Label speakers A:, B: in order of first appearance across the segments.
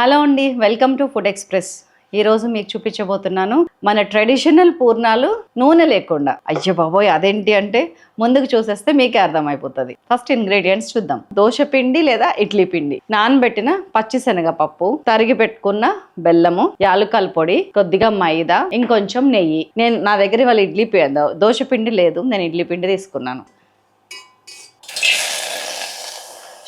A: Hello అండి welcome to food express. ఈ రోజు మీకు చూపించబోతున్నాను మన ట్రెడిషనల్ పూర్ణాలు నూనె లేకుండా. అయ్యో బాబోయ్ అదేంటి అంటే ముందుకు చూసేస్తే మీకే అర్థమైపోతుంది. ఫస్ట్ ఇంగ్రీడియంట్స్ చూద్దాం. దోశ పిండి లేదా ఇడ్లీ పిండి? నానబెట్టిన పచ్చిశనగపప్పు తరిగి పెట్టుకున్న బెల్లము యాలుకల పొడి కొద్దిగా మైదా ఇంకొంచెం నెయ్యి. నేను నా దగ్గర వాళ్ళ ఇడ్లీ దోశ పిండి లేదు నేను ఇడ్లీ పిండి తీసుకున్నాను.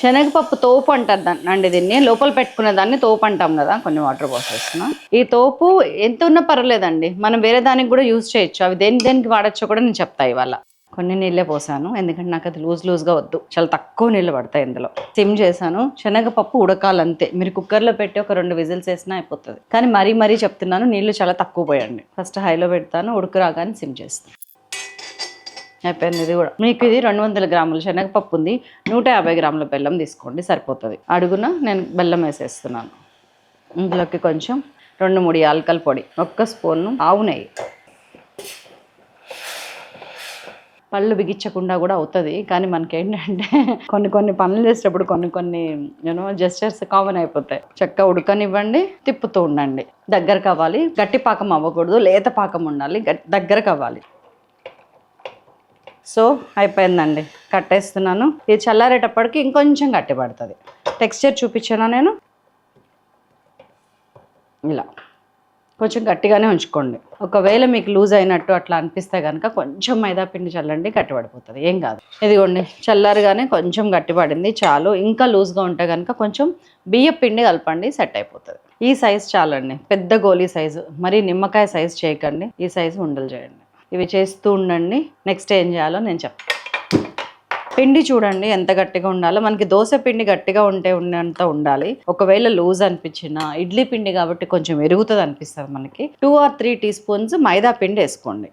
A: శనగపప్పు తోపు అంటారు దాన్ని. అండి దీన్ని. లోపల పెట్టుకునే దాన్ని తోపు అంటాం కదా. కొన్ని వాటర్ పోసేస్తున్నా. ఈ తోపు ఎంత ఉన్నా పర్వాలేదండి. మనం వేరే దానికి కూడా యూజ్ చేయొచ్చు. అవి దేని దేనికి వాడచ్చో కూడా నేను చెప్తా ఇవాళ. కొన్ని నీళ్ళే పోసాను. ఎందుకంటే నాకు అది లూజ్ లూజ్గా వద్దు. చాలా తక్కువ నీళ్ళు పడతాయి ఇందులో. సిమ్ చేశాను. శనగపప్పు ఉడకాలంతే. మీరు కుక్కర్లో పెట్టి ఒక రెండు విజిల్స్ వేసినా అయిపోతుంది. కానీ మరీ మరీ చెప్తున్నాను. నీళ్ళు చాలా తక్కువ పోయండి. ఫస్ట్ హైలో పెడతాను. ఉడకరాగానే సిమ్ చేస్తాను. అయిపోయింది ఇది కూడా. మీకు ఇది రెండు వందల గ్రాముల శనగపప్పు ఉంది. నూట యాభై గ్రాముల బెల్లం తీసుకోండి సరిపోతుంది. అడుగున నేను బెల్లం వేసేస్తున్నాను. ఇందులోకి కొంచెం రెండు మూడు యాలకల పొడి ఒక్క స్పూన్ ఆవు నెయ్యి. పళ్ళు బిగించకుండా కూడా అవుతుంది కానీ మనకి ఏంటంటే కొన్ని కొన్ని పనులు చేసేటప్పుడు కొన్ని కొన్ని యూనో జెస్టర్స్ కామన్ అయిపోతాయి. చెక్క ఉడకనివ్వండి తిప్పుతూ ఉండండి. దగ్గర కావాలి గట్టి పాకం అవ్వకూడదు లేత పాకం ఉండాలి గట్- దగ్గర కావాలి సో అయిపోయిందండి. కట్టేస్తున్నాను. ఇది చల్లారేటప్పటికి ఇంకొంచెం గట్టి పడుతుంది. టెక్స్చర్ చూపించాను నేను? ఇలా. కొంచెం గట్టిగానే ఉంచుకోండి. ఒకవేళ మీకు లూజ్ అయినట్టు అట్లా అనిపిస్తే కనుక కొంచెం మైదా పిండి చల్లండి గట్టి పడిపోతుంది. ఏం కాదు. ఇదిగోండి చల్లారుగానే కొంచెం గట్టి పడింది చాలు. ఇంకా లూజ్గా ఉంటే కనుక కొంచెం బియ్య పిండి కలపండి సెట్ అయిపోతుంది. ఈ సైజ్ చాలండి. పెద్ద గోలీ సైజు. మరి నిమ్మకాయ సైజ్ చేయకండి. ఈ సైజు ఉండలు చేయండి. ఇవి చేస్తూ ఉండండి. నెక్స్ట్ ఏం చేయాలో నేను చెప్తాను పిండి చూడండి ఎంత గట్టిగా ఉండాలో. మనకి దోశ పిండి గట్టిగా ఉంటే ఉన్నంత ఉండాలి. ఒకవేళ లూజ్ అనిపించిన ఇడ్లీ పిండి కాబట్టి కొంచెం ఎరుగుతుంది అనిపిస్తుంది మనకి. Two or three teaspoons మైదా పిండి వేసుకోండి.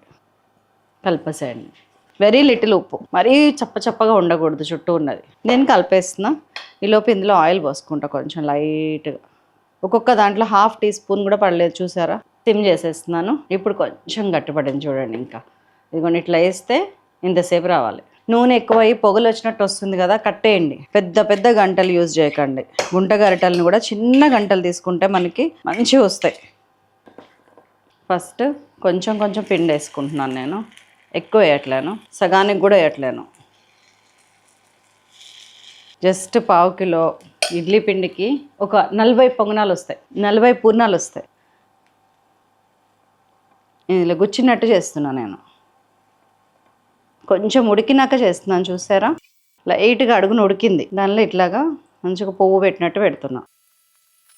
A: కలిపేసేయండి. వెరీ లిటిల్ ఉప్పు. మరీ చప్ప చప్పగా ఉండకూడదు చుట్టూ ఉన్నది. నేను కలిపేస్తున్నా. ఈలోపు ఇందులో ఆయిల్ పోసుకుంటా కొంచెం లైట్గా. ఒక్కొక్క దాంట్లో హాఫ్ టీ స్పూన్ కూడా పడలేదు చూసారా? సిమ్ చేసేస్తున్నాను. ఇప్పుడు కొంచెం గట్టిపడింది చూడండి ఇంకా. ఇదిగోండి ఇట్లా వేస్తే ఇంతసేపు రావాలి. నూనె ఎక్కువై పొగలు వచ్చినట్టు వస్తుంది కదా కట్టేయండి. పెద్ద పెద్ద గంటలు యూజ్ చేయకండి. గుంట గరిటెలను కూడా చిన్న గంటలు తీసుకుంటే మనకి మంచిగా వస్తాయి. ఫస్ట్ కొంచెం కొంచెం పిండి వేసుకుంటున్నాను నేను. ఎక్కువ వేయట్లేను. సగానికి కూడా వేయట్లేను. జస్ట్ పావు కిలో ఇడ్లీ పిండికి ఒక నలభై పొంగనాలు వస్తాయి. నలభై పూర్ణాలు వస్తాయి. ఇందులో గుచ్చినట్టు చేస్తున్నాను నేను. కొంచెం ఉడికినాక చేస్తున్నాను చూసారా? లైట్గా అడుగును ఉడికింది. దానిలో ఇట్లాగా మంచిగా పువ్వు పెట్టినట్టు పెడుతున్నా.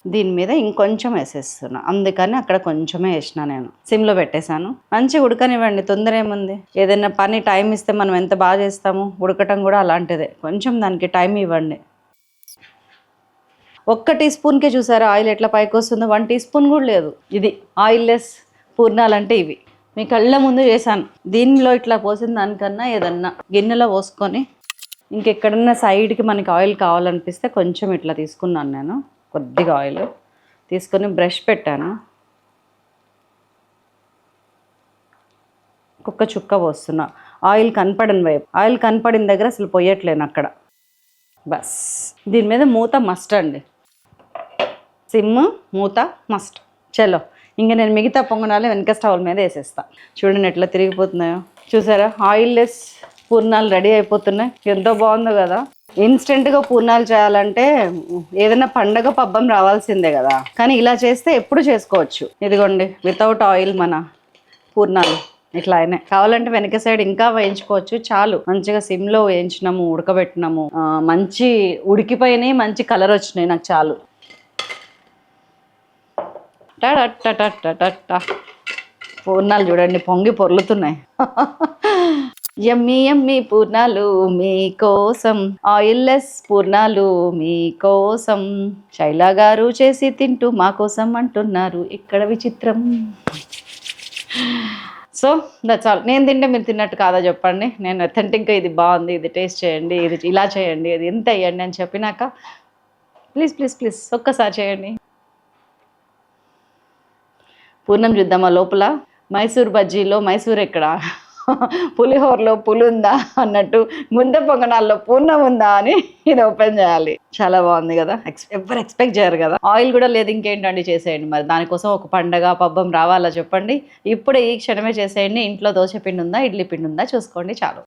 A: దీని మీద ఇంకొంచెం వేసేస్తున్నా. అందుకని అక్కడ కొంచెమే వేసిన నేను. సిమ్లో పెట్టేశాను. మంచిగా ఉడకనివ్వండి తొందర ఏముంది? ఏదైనా పని టైం ఇస్తే మనం ఎంత బాగా చేస్తాము? ఉడకటం కూడా అలాంటిదే. కొంచెం దానికి టైం ఇవ్వండి. ఒక్క టీ స్పూన్కే చూసారా? ఆయిల్ ఎట్లా పైకి వస్తుందో వన్ టీ స్పూన్ కూడా లేదు. ఇది ఆయిల్ లెస్ పూర్ణాలంటే ఇవి. మీ కళ్ళ ముందు చేశాను. దీనిలో ఇట్లా పోసిన దానికన్నా ఏదన్నా గిన్నెలో పోసుకొని ఇంకెక్కడన్నా సైడ్కి మనకి ఆయిల్ కావాలనిపిస్తే కొంచెం ఇట్లా తీసుకున్నాను నేను. కొద్దిగా ఆయిల్ తీసుకొని బ్రష్ పెట్టాను. కుక్క చుక్క పోస్తున్నా. ఆయిల్ కనపడని వైపు. ఆయిల్ కనపడిన దగ్గర అసలు పోయట్లేను అక్కడ. బస్. దీని మీద మూత మస్ట్ అండి. సిమ్ మూత మస్ట్. చలో. ఇంకా నేను మిగతా పొంగనాలు వెనక స్టవ్ మీద వేసేస్తా. చూడండి ఎట్లా తిరిగిపోతున్నాయో. చూసారా? ఆయిల్ లెస్ పూర్ణాలు రెడీ అయిపోతున్నాయి. ఎంతో బాగుందో కదా. ఇన్స్టెంట్గా పూర్ణాలు చేయాలంటే ఏదైనా పండగ పబ్బం రావాల్సిందే కదా. కానీ ఇలా చేస్తే ఎప్పుడు చేసుకోవచ్చు. ఇదిగోండి వితౌట్ ఆయిల్ మన పూర్ణాలు. ఇట్లా అయినాయి. కావాలంటే వెనక సైడ్ ఇంకా వేయించుకోవచ్చు. చాలు. మంచిగా సిమ్లో వేయించినాము ఉడకబెట్టినాము. మంచి ఉడికిపోయినాయి మంచి కలర్ వచ్చినాయి నాకు చాలు. టటటటటటట. పూర్ణాలు చూడండి పొంగి పొర్లుతున్నాయి. ఎమ్మి ఎమ్మి పూర్ణాలు మీకోసం ఆయిల్ లెస్ పూర్ణాలు మీకోసం శైలా గారు చేసి తింటూ మా కోసం అంటున్నారు. ఇక్కడ విచిత్రం. సో దట్స్ ఆల్ నేను తింటే మీరు తిన్నట్టు కాదా చెప్పండి. నేను అథెంటిక్గా ఇది బాగుంది ఇది టేస్ట్ చేయండి ఇది ఇలా చేయండి ఇది ఎంత వేయండి అని చెప్పినాక. ప్లీజ్ ప్లీజ్ ప్లీజ్ ఒక్కసారి చేయండి. పూర్ణం చూద్దామా లోపల? మైసూర్ బజ్జీలో మైసూర్ ఎక్కడ? పులిహోరలో పులి ఉందా అన్నట్టు గుండె పొంగనాల్లో పూర్ణం ఉందా అని ఇది ఓపెన్ చేయాలి. చాలా బాగుంది కదా. ఎవరు ఎక్స్పెక్ట్ చేయరు కదా. ఆయిల్ కూడా లేదు ఇంకేంటండి చేసేయండి మరి. దానికోసం ఒక పండగ పబ్బం రావాలా చెప్పండి. ఇప్పుడే ఈ క్షణమే చేసేయండి. ఇంట్లో దోశ పిండి ఉందా ఇడ్లీ పిండి ఉందా చూసుకోండి చాలు.